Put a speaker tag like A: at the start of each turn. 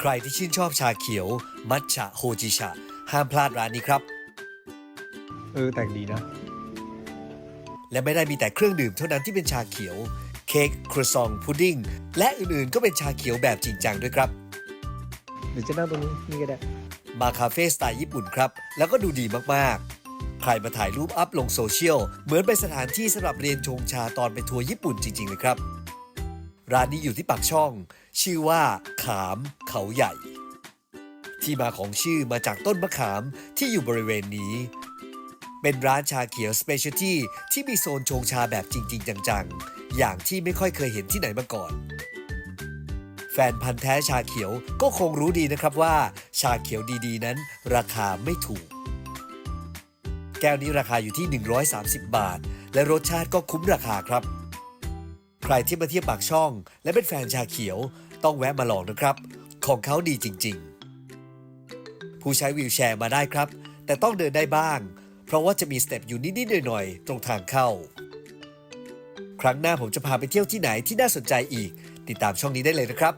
A: ใครที่ชื่นชอบชาเขียว มัทฉะโฮจิชะ ห้ามพลาดร้านนี้ครับ
B: เออแต่งดีนะ
A: และไม่ได้มีแต่เครื่องดื่มเท่านั้นที่เป็นชาเขียว เค้กครัวซองพุดดิ้งและอื่นๆ ก็เป็นชาเขียวแบบจริงจังด้วยครับ
B: เดี๋ยวจะนั่งตรงนี้นี่ก็ได้
A: มาคาเฟ่สไตล์ญี่ปุ่นครับ แล้วก็ดูดีมากๆ ใครมาถ่ายรูปอัพลงโซเชียล เหมือนเป็นสถานที่สำหรับเรียนชงชาตอนไปทัวร์ญี่ปุ่นจริงๆเลยครับ ร้านนี้อยู่ที่ปากช่อง ชื่อว่า ขามเขาใหญ่ ที่มาของชื่อมาจากต้นมะขามที่อยู่บริเวณนี้ เป็นร้านชาเขียวสเปเชียลตี้ที่มีโซนชงชาแบบจริง ๆ จัง ๆ อย่างที่ไม่ค่อยเคยเห็นที่ไหนมาก่อน แฟนพันธ์แท้ชาเขียวก็คงรู้ดีนะครับว่า ชาเขียวดีๆ นั้นราคาไม่ถูก แก้วนี้ราคาอยู่ที่ 130 บาท และรสชาติก็คุ้มราคาครับ ใครที่มาเที่ยวปากช่อง และเป็นแฟนชาเขียวต้องแวะมาลองนะครับ ของเขาดีจริง ๆ ผู้ใช้วีลแชร์มาได้ครับ แต่ต้องเดินได้บ้าง เพราะว่าจะมีสเต็ปอยู่นิดๆหน่อยๆตรงทางเข้า ครั้งหน้าผมจะพาไปเที่ยวที่ไหนที่น่าสนใจอีก ติดตามช่องนี้ได้เลยนะครับ